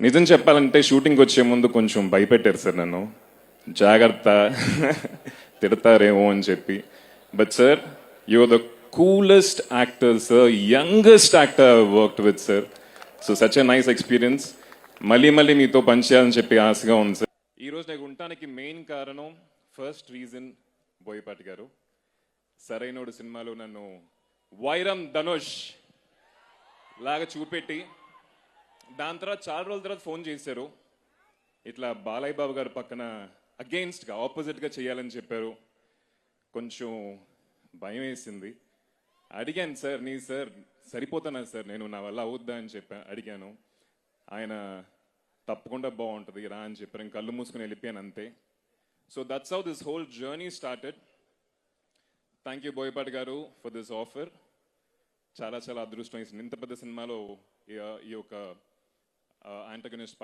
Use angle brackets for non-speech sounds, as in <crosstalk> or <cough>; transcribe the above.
నిజం చెప్పాలంటే షూటింగ్ వచ్చే ముందు కొంచెం భయపెట్టారు సార్ నన్ను. జాగ్రత్త. <laughs> తిడతారేమో అని చెప్పి. But sir your the coolest actor sir youngest actor worked with sir so such a nice experience మళ్ళీ మళ్ళీ మీతో పనిచేయాలని చెప్పి ఆశగా ఉంది సార్ ఈరోజు నాకు ఉండటానికి మెయిన్ కారణం ఫస్ట్ రీజన్ బోయపాటి గారు. సరైనోడు సినిమాలో నన్ను వైరం ధనుష్ లాగా చూపెట్టి దాని తర్వాత చాలా రోజుల తర్వాత ఫోన్ చేశారు. ఇట్లా బాలయ్య బాబు గారు పక్కన అగెయిన్స్ట్గా ఆపోజిట్గా చేయాలని చెప్పారు. కొంచెం భయం వేసింది. అడిగాను సార్ నీ సార్ సరిపోతానా సార్? నేను నా వల్ల అవుద్దా? అని చెప్పా అడిగాను. ఆయన తప్పకుండా బాగుంటుంది రా అని చెప్పారు. ఇంక కళ్ళు మూసుకుని వెళ్ళిపోయాను అంతే. So that's how this whole journey started thank you Boyapati garu for this offer చాలా చాలా అదృష్టం వేసింది. ఇంత పెద్ద సినిమాలో ఈ యొక్క Uh, antagonist